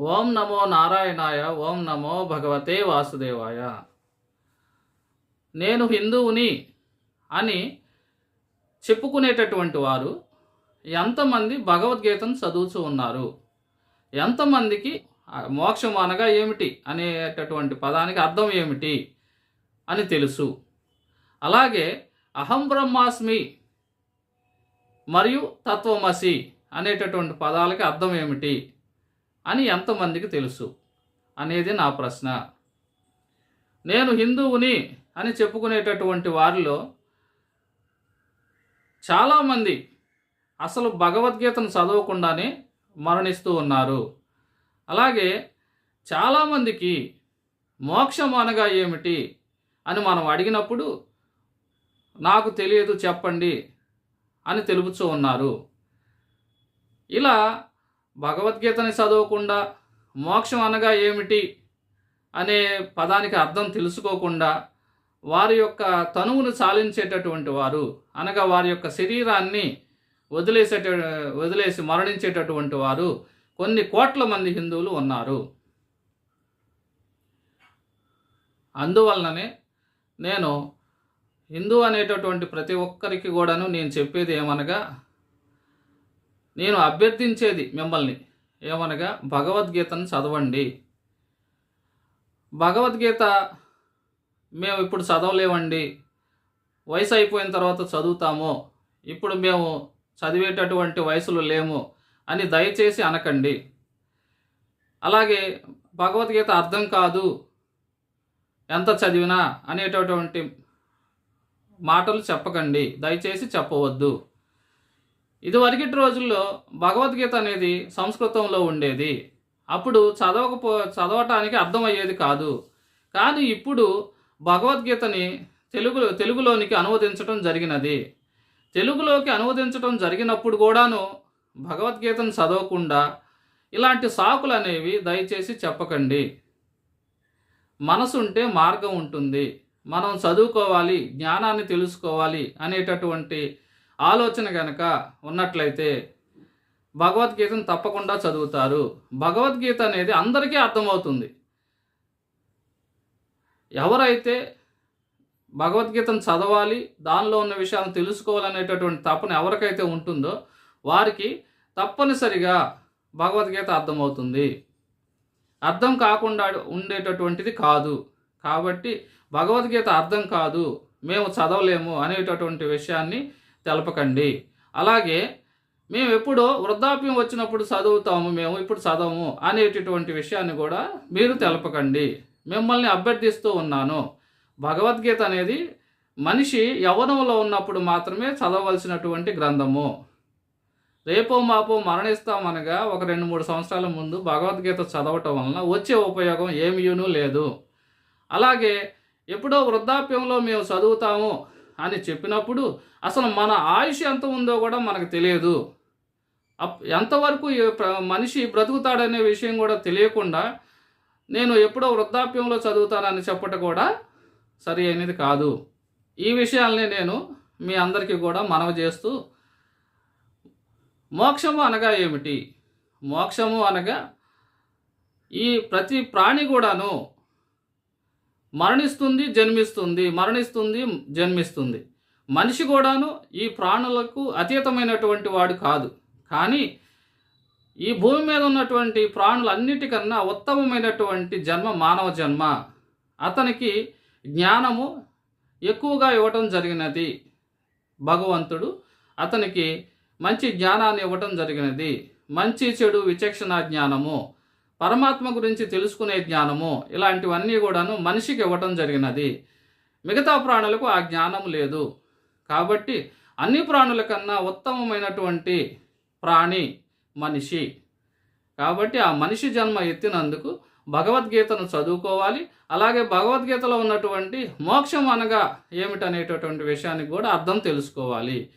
ఓం నమో నారాయణాయ ఓం నమో భగవతే వాసుదేవాయ. నేను హిందువుని అని చెప్పుకునేటటువంటి వారు ఎంతమంది భగవద్గీతను చదువుతూ ఉన్నారు? ఎంతమందికి మోక్షం అనగా ఏమిటి అనేటటువంటి పదానికి అర్థం ఏమిటి అని తెలుసు. అలాగే అహం బ్రహ్మాస్మి మరియు తత్వమసి అనేటటువంటి పదాలకి అర్థం ఏమిటి? అని ఎంతమందికి తెలుసు? అనేది నా ప్రశ్న. నేను హిందువుని అని చెప్పుకునేటటువంటి వారిలో చాలామంది అసలు భగవద్గీతను చదవకుండానే మరణిస్తూ ఉన్నారు. అలాగే చాలామందికి మోక్షం అనగా ఏమిటి అని మనం అడిగినప్పుడు నాకు తెలియదు చెప్పండి అని తెలుపుతూ ఉన్నారు. ఇలా భగవద్గీతని చదవకుండా మోక్షం అనగా ఏమిటి అనే పదానికి అర్థం తెలుసుకోకుండా వారి యొక్క తనువును చాలించేటటువంటి వారు అనగా వారి యొక్క శరీరాన్ని వదిలేసేట వదిలేసి మరణించేటటువంటి వారు కొన్ని కోట్ల మంది హిందువులు ఉన్నారు. అందువలననే నేను హిందూ అనేటటువంటి ప్రతి ఒక్కరికి కూడాను నేను చెప్పేది ఏమనగా నేను అభ్యర్థించేది మిమ్మల్ని. ఏమనగా భగవద్గీతను చదవండి. భగవద్గీత మేము ఇప్పుడు చదవలేమండి. వయసు అయిపోయిన తర్వాత చదువుతాము. ఇప్పుడు మేము చదివేటటువంటి వయసులో లేము అని దయచేసి అనకండి. అలాగే భగవద్గీత అర్థం కాదు. ఎంత చదివినా అనేటటువంటి మాటలు చెప్పకండి. దయచేసి చెప్పవద్దు. ఇదివరకటి రోజుల్లో భగవద్గీత అనేది సంస్కృతంలో ఉండేది. అప్పుడు చదవకపో చదవటానికి అర్థమయ్యేది కాదు. కానీ ఇప్పుడు భగవద్గీతని తెలుగు తెలుగులోనికి అనువదించడం జరిగినది. తెలుగులోకి అనువదించడం జరిగినప్పుడు కూడాను భగవద్గీతను చదవకుండా ఇలాంటి సాకులు అనేవి దయచేసి చెప్పకండి. మనసుంటే మార్గం ఉంటుంది. మనం చదువుకోవాలి జ్ఞానాన్ని తెలుసుకోవాలి అనేటటువంటి ఆలోచన కనుక ఉన్నట్లయితే భగవద్గీతను తప్పకుండా చదువుతారు. భగవద్గీత అనేది అందరికీ అర్థమవుతుంది. ఎవరైతే భగవద్గీతను చదవాలి దానిలో ఉన్న విషయాలను తెలుసుకోవాలనేటటువంటి తపన ఎవరికైతే ఉంటుందో వారికి తప్పనిసరిగా భగవద్గీత అర్థమవుతుంది. అర్థం కాకుండా ఉండేటటువంటిది కాదు. కాబట్టి భగవద్గీత అర్థం కాదు మేము చదవలేము అనేటటువంటి విషయాన్ని తెలపకండి. అలాగే మేము ఎప్పుడో వృద్ధాప్యం వచ్చినప్పుడు చదువుతాము మేము ఇప్పుడు చదవము అనేటటువంటి విషయాన్ని కూడా మీరు తెలపకండి. మిమ్మల్ని అభ్యర్థిస్తూ ఉన్నాను. భగవద్గీత అనేది మనిషి యవ్వనంలో ఉన్నప్పుడు మాత్రమే చదవలసినటువంటి గ్రంథము. రేపో మాపో మరణిస్తామనగా ఒక రెండు మూడు సంవత్సరాల ముందు భగవద్గీత చదవటం వలన వచ్చే ఉపయోగం ఏమీనూ లేదు. అలాగే ఎప్పుడో వృద్ధాప్యంలో మేము చదువుతాము అని చెప్పినప్పుడు అసలు మన ఆయుష్ ఎంత ఉందో కూడా మనకు తెలియదు. అప్ ఎంతవరకు మనిషి బ్రతుకుతాడనే విషయం కూడా తెలియకుండా నేను ఎప్పుడో వృద్ధాప్యంలో చదువుతానని చెప్పటం కూడా సరి అయినది కాదు. ఈ విషయాల్ని నేను మీ అందరికీ కూడా మనవి చేస్తూ మోక్షము అనగా ఏమిటి? మోక్షము అనగా ఈ ప్రతి ప్రాణి కూడాను మరణిస్తుంది జన్మిస్తుంది. మరణిస్తుంది జన్మిస్తుంది. మనిషి కూడాను ఈ ప్రాణులకు అతీతమైనటువంటి వాడు కాదు. కానీ ఈ భూమి మీద ఉన్నటువంటి ప్రాణులన్నిటికన్నా ఉత్తమమైనటువంటి జన్మ మానవ జన్మ. అతనికి జ్ఞానము ఎక్కువగా ఇవ్వటం జరిగినది. భగవంతుడు అతనికి మంచి జ్ఞానాన్ని ఇవ్వటం జరిగినది. మంచి చెడు విచక్షణ జ్ఞానము. పరమాత్మ గురించి తెలుసుకునే జ్ఞానము ఇలాంటివన్నీ కూడాను మనిషికి ఇవ్వటం జరిగినది. మిగతా ప్రాణులకు ఆ జ్ఞానం లేదు. కాబట్టి అన్ని ప్రాణుల కన్నా ఉత్తమమైనటువంటి ప్రాణి మనిషి. కాబట్టి ఆ మనిషి జన్మ ఎత్తినందుకు భగవద్గీతను చదువుకోవాలి. అలాగే భగవద్గీతలో ఉన్నటువంటి మోక్షం అనగా ఏమిటనేటటువంటి విషయానికి కూడా అర్థం తెలుసుకోవాలి.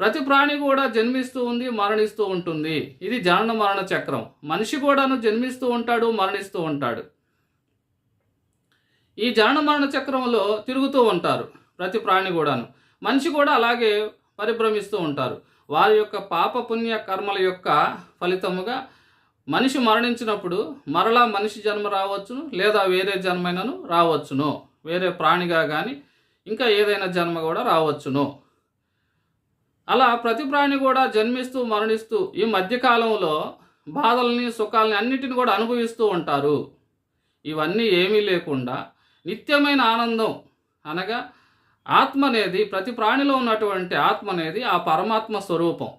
ప్రతి ప్రాణి కూడా జన్మిస్తూ ఉంది మరణిస్తూ ఉంటుంది. ఇది జనన మరణ చక్రం. మనిషి కూడాను జన్మిస్తూ ఉంటాడు మరణిస్తూ ఉంటాడు. ఈ జనన మరణ చక్రంలో తిరుగుతూ ఉంటారు ప్రతి ప్రాణి కూడాను. మనిషి కూడా అలాగే పరిభ్రమిస్తూ ఉంటారు. వారి యొక్క పాప పుణ్య కర్మల యొక్క ఫలితముగా మనిషి మరణించినప్పుడు మరలా మనిషి జన్మ రావచ్చును లేదా వేరే జన్మైనను రావచ్చును. వేరే ప్రాణిగా కానీ ఇంకా ఏదైనా జన్మ కూడా రావచ్చును. అలా ప్రతి ప్రాణి కూడా జన్మిస్తూ మరణిస్తూ ఈ మధ్యకాలంలో బాధల్ని సుఖాలని అన్నిటిని కూడా అనుభవిస్తూ ఉంటారు. ఇవన్నీ ఏమీ లేకుండా నిత్యమైన ఆనందం అనగా ఆత్మ అనేది ప్రతి ప్రాణిలో ఉన్నటువంటి ఆత్మ అనేది ఆ పరమాత్మ స్వరూపం.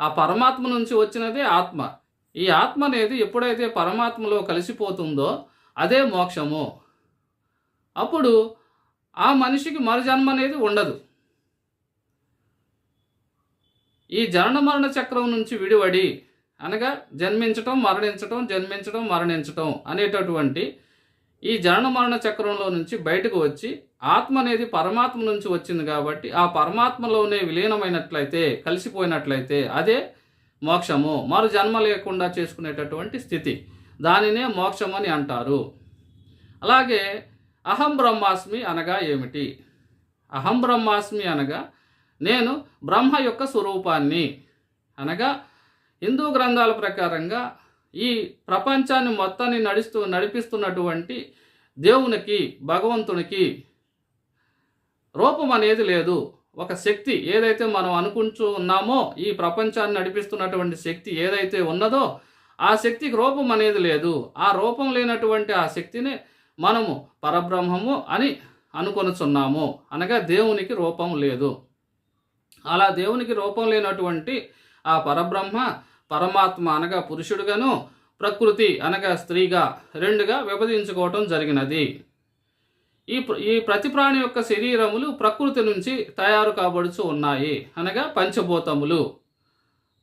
ఆ పరమాత్మ నుంచి వచ్చినదే ఆత్మ. ఈ ఆత్మ అనేది ఎప్పుడైతే పరమాత్మలో కలిసిపోతుందో అదే మోక్షము. అప్పుడు ఆ మనిషికి మరుజన్మ అనేది ఉండదు. ఈ జనన మరణ చక్రం నుంచి విడివడి అనగా జన్మించటం మరణించటం జన్మించటం మరణించటం అనేటటువంటి ఈ జనన మరణ చక్రంలో నుంచి బయటకు వచ్చి ఆత్మ అనేది పరమాత్మ నుంచి వచ్చింది కాబట్టి ఆ పరమాత్మలోనే విలీనమైనట్లయితే కలిసిపోయినట్లయితే అదే మోక్షము. మరు జన్మ లేకుండా చేసుకునేటటువంటి స్థితి. దానినే మోక్షం అని అంటారు. అలాగే అహం బ్రహ్మాస్మి అనగా ఏమిటి? అహం బ్రహ్మాస్మి అనగా నేను బ్రహ్మ యొక్క స్వరూపాన్ని. అనగా హిందూ గ్రంథాల ప్రకారంగా ఈ ప్రపంచాన్ని మొత్తాన్ని నడుస్తూ నడిపిస్తున్నటువంటి దేవునికి భగవంతునికి రూపం అనేది లేదు. ఒక శక్తి ఏదైతే మనం అనుకుంటూ ఉన్నామో ఈ ప్రపంచాన్ని నడిపిస్తున్నటువంటి శక్తి ఏదైతే ఉన్నదో ఆ శక్తికి రూపం అనేది లేదు. ఆ రూపం లేనటువంటి ఆ శక్తిని మనము పరబ్రహ్మము అని అనుకొనుచున్నాము. అనగా దేవునికి రూపం లేదు. అలా దేవునికి రూపం లేనటువంటి ఆ పరబ్రహ్మ పరమాత్మ అనగా పురుషుడుగాను ప్రకృతి అనగా స్త్రీగా రెండుగా విభజించుకోవటం జరిగినది. ఈ ఈ ప్రతి ప్రాణి యొక్క శరీరములు ప్రకృతి నుంచి తయారు కాబడుచు ఉన్నాయి. అనగా పంచభూతములు.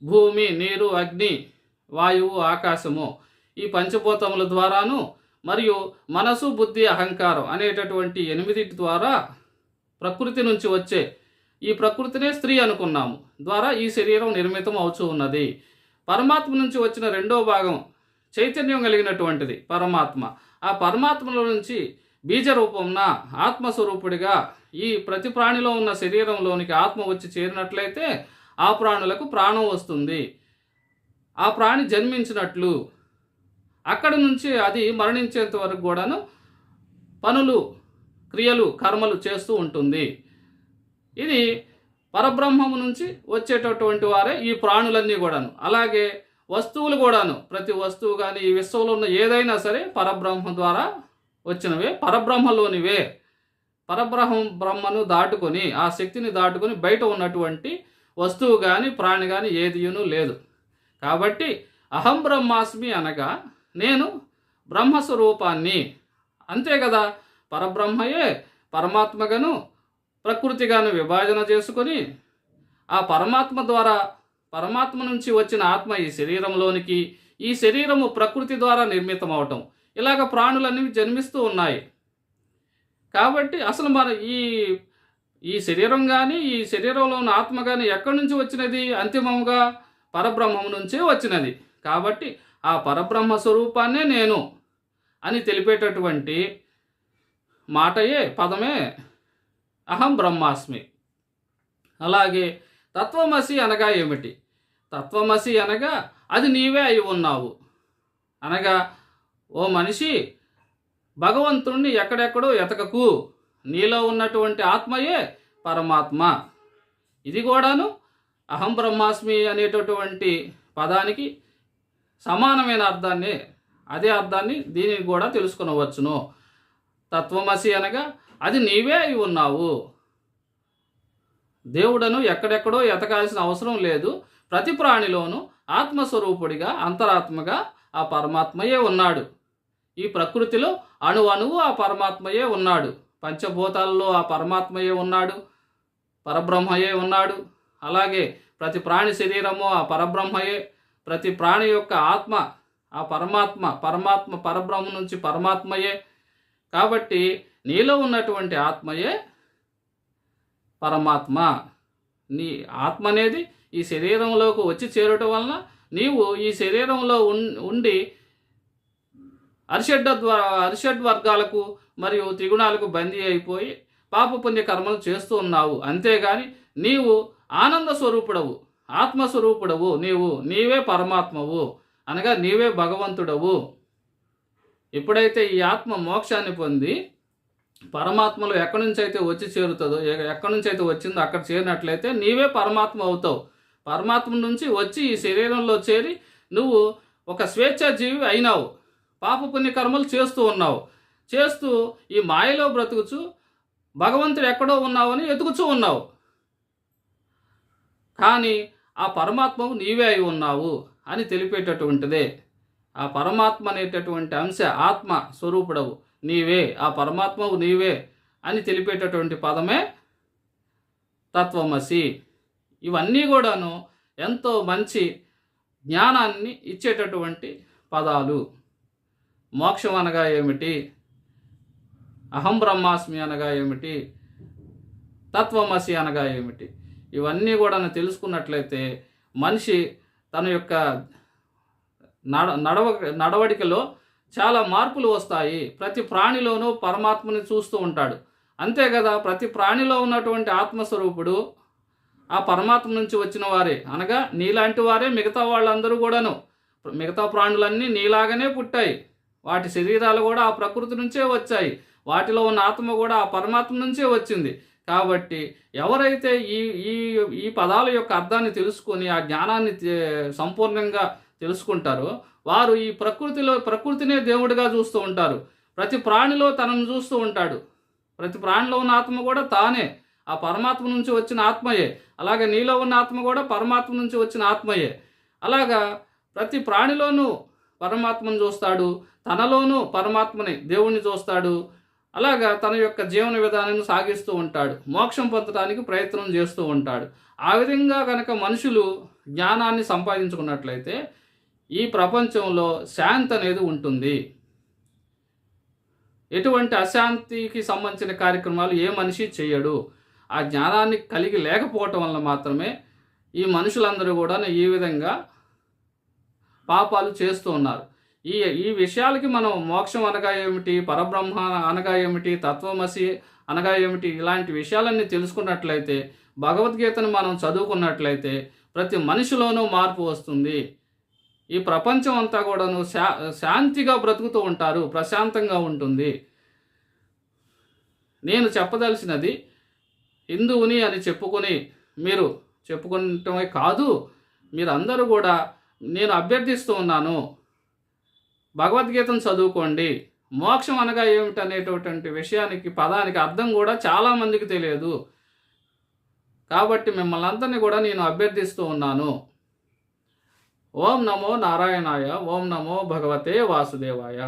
భూమి నీరు అగ్ని వాయువు ఆకాశము. ఈ పంచభూతముల ద్వారాను మరియు మనసు బుద్ధి అహంకారం అనేటటువంటి ఎనిమిది ద్వారా ప్రకృతి నుంచి వచ్చే ఈ ప్రకృతినే స్త్రీ అనుకున్నాము ద్వారా ఈ శరీరం నిర్మితం అవుతూ ఉన్నది. పరమాత్మ నుంచి వచ్చిన రెండో భాగం చైతన్యం కలిగినటువంటిది పరమాత్మ. ఆ పరమాత్మలో నుంచి బీజ రూపంన ఆత్మస్వరూపుడిగా ఈ ప్రతి ప్రాణిలో ఉన్న శరీరంలోనికి ఆత్మ వచ్చి చేరినట్లయితే ఆ ప్రాణులకు ప్రాణం వస్తుంది. ఆ ప్రాణి జన్మించినట్లు. అక్కడి నుంచి అది మరణించేంత వరకు కూడాను పనులు క్రియలు కర్మలు చేస్తూ ఉంటుంది. ఇది పరబ్రహ్మము నుంచి వచ్చేటటువంటి వారే ఈ ప్రాణులన్నీ కూడాను. అలాగే వస్తువులు కూడాను. ప్రతి వస్తువు కానీ ఈ విశ్వంలో ఉన్న ఏదైనా సరే పరబ్రహ్మ ద్వారా వచ్చినవే. పరబ్రహ్మలోనివే. పరబ్రహ్మ బ్రహ్మను దాటుకొని ఆ శక్తిని దాటుకొని బయట ఉన్నటువంటి వస్తువు కానీ ప్రాణి కానీ ఏదియును లేదు. కాబట్టి అహం బ్రహ్మాస్మి అనగా నేను బ్రహ్మస్వరూపాన్ని. అంతే కదా. పరబ్రహ్మయే పరమాత్మగను ప్రకృతిగాను విభజన చేసుకొని ఆ పరమాత్మ ద్వారా పరమాత్మ నుంచి వచ్చిన ఆత్మ ఈ శరీరంలోనికి ఈ శరీరము ప్రకృతి ద్వారా నిర్మితం అవటం ఇలాగ ప్రాణులన్నీ జన్మిస్తూ ఉన్నాయి. కాబట్టి అసలు మన ఈ ఈ శరీరం కానీ ఈ శరీరంలో ఉన్న ఆత్మ కానీ ఎక్కడి నుంచి వచ్చినది? అంతిమంగా పరబ్రహ్మం నుంచే వచ్చినది. కాబట్టి ఆ పరబ్రహ్మ స్వరూపాన్నే నేను అని తెలిపేటటువంటి మాటయే పదమే. అహం బ్రహ్మాస్మి. అలాగే తత్వమసి అనగా ఏమిటి? తత్వమసి అనగా అది నీవే అయి ఉన్నావు. అనగా ఓ మనిషి భగవంతుణ్ణి ఎక్కడెక్కడో ఎతకకు. నీలో ఉన్నటువంటి ఆత్మయే పరమాత్మ. ఇది కూడాను అహం బ్రహ్మాస్మి అనేటటువంటి పదానికి సమానమైన అర్థాన్ని అదే అర్థాన్ని దీనిని కూడా తెలుసుకునవచ్చును. తత్వమసి అనగా అది నీవే అయి ఉన్నావు. దేవుడను ఎక్కడెక్కడో ఎతకాల్సిన అవసరం లేదు. ప్రతి ప్రాణిలోనూ ఆత్మస్వరూపుడిగా అంతరాత్మగా ఆ పరమాత్మయే ఉన్నాడు. ఈ ప్రకృతిలో అణు అణువు ఆ పరమాత్మయే ఉన్నాడు. పంచభూతాల్లో ఆ పరమాత్మయే ఉన్నాడు. పరబ్రహ్మయే ఉన్నాడు. అలాగే ప్రతి ప్రాణి శరీరము ఆ పరబ్రహ్మయే. ప్రతి ప్రాణి యొక్క ఆత్మ ఆ పరమాత్మ పరమాత్మ పరబ్రహ్మ నుంచి పరమాత్మయే. కాబట్టి నీలో ఉన్నటువంటి ఆత్మయే పరమాత్మ. నీ ఆత్మ అనేది ఈ శరీరంలోకి వచ్చి చేరటం వలన నీవు ఈ శరీరంలో ఉండి అరిషడ్ ద్వారా అరిషడ్ వర్గాలకు మరియు త్రిగుణాలకు బందీ అయిపోయి పాపపుణ్య కర్మలు చేస్తూ ఉన్నావు. అంతేగాని నీవు ఆనంద స్వరూపుడవు ఆత్మస్వరూపుడవు. నీవు నీవే పరమాత్మవు. అనగా నీవే భగవంతుడవు. ఎప్పుడైతే ఈ ఆత్మ మోక్షాన్ని పొంది పరమాత్మలో ఎక్కడి నుంచి అయితే వచ్చి చేరుతుందో ఎక్కడి నుంచి అయితే వచ్చిందో అక్కడ చేరినట్లయితే నీవే పరమాత్మ అవుతావు. పరమాత్మ నుంచి వచ్చి ఈ శరీరంలో చేరి నువ్వు ఒక స్వేచ్ఛాజీవి అయినావు. పాప పుణ్యకర్మలు చేస్తూ ఉన్నావు. చేస్తూ ఈ మాయలో బ్రతుకుచు భగవంతుడు ఎక్కడో ఉన్నావని ఎతుకుచూ ఉన్నావు. కానీ ఆ పరమాత్మవు నీవే అయి ఉన్నావు అని తెలిపేటటువంటిదే. ఆ పరమాత్మ అనేటటువంటి అంశ ఆత్మ స్వరూపుడవు. నీవే ఆ పరమాత్మవు నీవే అని తెలిపేటటువంటి పదమే తత్వమసి. ఇవన్నీ కూడాను ఎంతో మంచి జ్ఞానాన్ని ఇచ్చేటటువంటి పదాలు. మోక్షం అనగా ఏమిటి? అహం బ్రహ్మాస్మి అనగా ఏమిటి? తత్వమసి అనగా ఏమిటి? ఇవన్నీ కూడా తెలుసుకున్నట్లయితే మనిషి తన యొక్క నడ నడవ నడవడికలో చాలా మార్పులు వస్తాయి. ప్రతి ప్రాణిలోనూ పరమాత్మని చూస్తూ ఉంటాడు. అంతే కదా ప్రతి ప్రాణిలో ఉన్నటువంటి ఆత్మస్వరూపుడు ఆ పరమాత్మ నుంచి వచ్చిన వారే. అనగా నీలాంటి వారే మిగతా వాళ్ళందరూ కూడాను. మిగతా ప్రాణులన్నీ నీలాగానే పుట్టాయి. వాటి శరీరాలు కూడా ఆ ప్రకృతి నుంచే వచ్చాయి. వాటిలో ఉన్న ఆత్మ కూడా ఆ పరమాత్మ నుంచే వచ్చింది. కాబట్టి ఎవరైతే ఈ ఈ ఈ పదాల యొక్క అర్థాన్ని తెలుసుకొని ఆ జ్ఞానాన్ని సంపూర్ణంగా తెలుసుకుంటారో. వారు ఈ ప్రకృతిలో ప్రకృతినే దేవుడిగా చూస్తూ ఉంటారు. ప్రతి ప్రాణిలో తనను చూస్తూ ఉంటాడు. ప్రతి ప్రాణిలో ఉన్న ఆత్మ కూడా తానే. ఆ పరమాత్మ నుంచి వచ్చిన ఆత్మయే. అలాగే నీలో ఉన్న ఆత్మ కూడా పరమాత్మ నుంచి వచ్చిన ఆత్మయే. అలాగా ప్రతి ప్రాణిలోనూ పరమాత్మను చూస్తాడు. తనలోనూ పరమాత్మని దేవుణ్ణి చూస్తాడు. అలాగా తన యొక్క జీవన విధానాన్ని సాగిస్తూ ఉంటాడు. మోక్షం పొందడానికి ప్రయత్నం చేస్తూ ఉంటాడు. ఆ విధంగా కనుక మనుషులు జ్ఞానాన్ని సంపాదించుకున్నట్లయితే ఈ ప్రపంచంలో శాంతి అనేది ఉంటుంది. ఎటువంటి అశాంతికి సంబంధించిన కార్యక్రమాలు ఏ మనిషి చేయడు. ఆ జ్ఞానాన్ని కలిగి లేకపోవటం వల్ల మాత్రమే ఈ మనుషులందరూ కూడా ఈ విధంగా పాపాలు చేస్తూ ఉన్నారు. ఈ ఈ విషయాలకి మనం మోక్షం అనగా ఏమిటి పరబ్రహ్మ అనగా ఏమిటి తత్వమసి అనగా ఏమిటి ఇలాంటి విషయాలన్నీ తెలుసుకున్నట్లయితే భగవద్గీతను మనం చదువుకున్నట్లయితే ప్రతి మనిషిలోనూ మార్పు వస్తుంది. ఈ ప్రపంచం అంతా కూడాను శా శాంతిగా బ్రతుకుతూ ఉంటారు ప్రశాంతంగా ఉంటుంది. నేను చెప్పదలసినది హిందువుని అని చెప్పుకొని మీరు చెప్పుకుంటమే కాదు మీరందరూ కూడా నేను అభ్యర్థిస్తూ ఉన్నాను భగవద్గీతను చదువుకోండి. మోక్షం అనగా ఏమిటనేటటువంటి విషయానికి పదానికి అర్థం కూడా చాలామందికి తెలియదు. కాబట్టి మిమ్మల్ని అందరినీ కూడా నేను అభ్యర్థిస్తూ ఉన్నాను. ఓం నమో నారాయణాయ ఓం నమో భగవతే వాసుదేవాయ